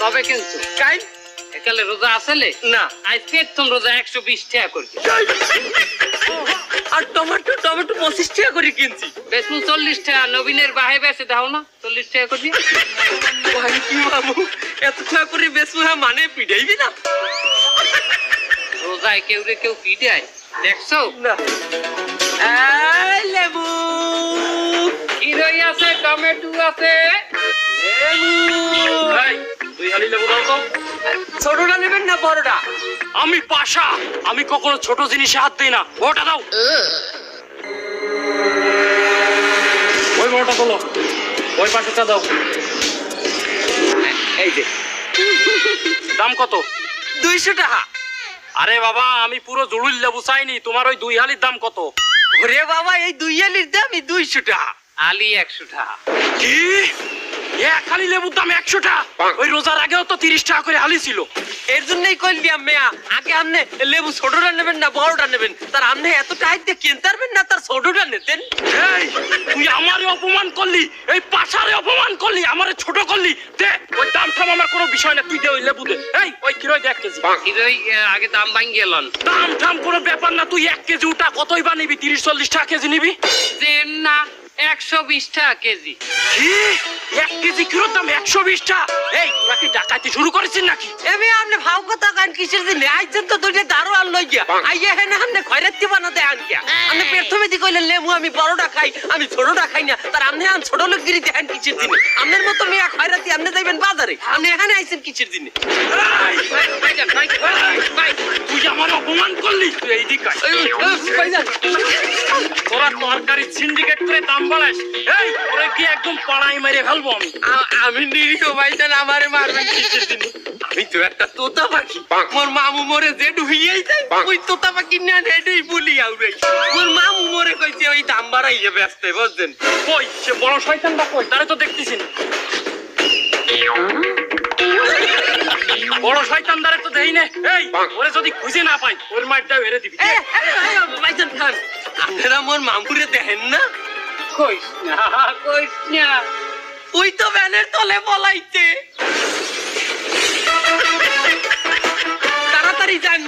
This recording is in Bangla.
তবে কিন্তু কাই একালে রোজা আসলে না। আজকে একদম রোজা একশো বিশ টাকা করবি আর টমেটো টমেটো পঁচিশ টাকা করে কিনছি। বেসন চল্লিশ টাকা নবীনের বাহে বেসে দাও না চল্লিশ টাকা করবি ভাই কি বাবু? এত টাকা করে বেসু হ্যাঁ মানে পিটাইবি না? রোজায় কেউ রে কেউ পিটায় দেখছ? না। লেবু। হিরোই আছে টমেটো আছে। লেবু। এই, দুই হালি লেবু দাও তো। ছোটটা নেবেন না বড়টা? আমি পাশা। আমি কখনো ছোট জিনিসে হাত দিই না। ওটা দাও। ওই বড়টা তোলো। ওই পাশেটা দাও। এই যে। দাম কত? দুইশো টাকা। আরে বাবা আমি পুরো জুড়ুল লেবু চাইনি। তোমার ওই দুই হালির দাম কত? ওরে বাবা এই দুই আলির দামই দুইশো টাকা। আলি একশো টাকা। কি? এক হালি লেবুর দাম একশো টাকা ওই রোজার আগেও তো তিরিশ টাকা করে হালি ছিল। এর জন্যই কইলাম মেয়া আগে আপনি লেবু ছোটটা নেবেন না বড়টা নেবেন। তার আপনি এত টাইট দিয়ে কিনতে পারবেন না তার ছোটটা নিতেন। এই তুই আমারে অপমান করলি এই পাশারে অপমান করলি আমারে ছোট করলি। দে ওই দাম ঠাম আমার কোনো বিষয় না তুই দে ওই লেবু দে। এই ওই কিরোই দে এক কেজি। হিরোই আগে দাম ভাঙ্গিয়ে লন। দাম ঠাম কোনো ব্যাপার না তুই এক কেজি ওটা কতই বা নিবি? তিরিশ চল্লিশ টাকা কেজি নিবি? যে না। একশো বিশ টাকা কেজি। কি? এক কেজি কিলোর দাম? একশো বিশ টাকা এই তোরা কি শুরু করেছিস নাকি? এমনি আপনি ভাও কথা কান কিসের দিন? আইছেন তো দুইটা দারু আর লই গিয়া আইয়া হেন আপনি খয়রাতি কইলেন লেবু আমি বড়টা খাই আমি ছোটটা খাই না। তার আপনি আন ছোট লোক গিরি দেখেন কিসের দিন আপনার মতো মেয়া খয়রাতি আপনি যাইবেন বাজারে। আপনি এখানে আইছেন কিসের দিনে তুই আমার অপমান করলি? তুই এই দিক তোরা তরকারি সিন্ডিকেট করে দাম বাড়াস। এই তোরে কি একদম পাড়াই মেরে ফেলব আমি? আমি নিরীহ ভাইজান আমারে মারবেন আমি তো একটা তোতা পাখি। মোর মামু মরে যে ডুবিয়েই যায় ওই তোতা পাখি না এটাই বলি আউরে মোর মামু মরে কইছে ওই দাম বাড়াইয়ে ব্যস্ত বুঝছেন? কই সে বড় শয়তানটা কই? তারে তো দেখতেছি না। বড় শয়তান দ্বারে তো দেই নে। এই ওরে যদি খুঁজে না পাই ওর মাইরটা মেরে দিবি। ভাইজান খান। আপনারা মোর মামুরে দেখেন না? কইস না কইস না। ওই তো ভ্যানের তলে বলাইতে তাড়াতাড়ি যান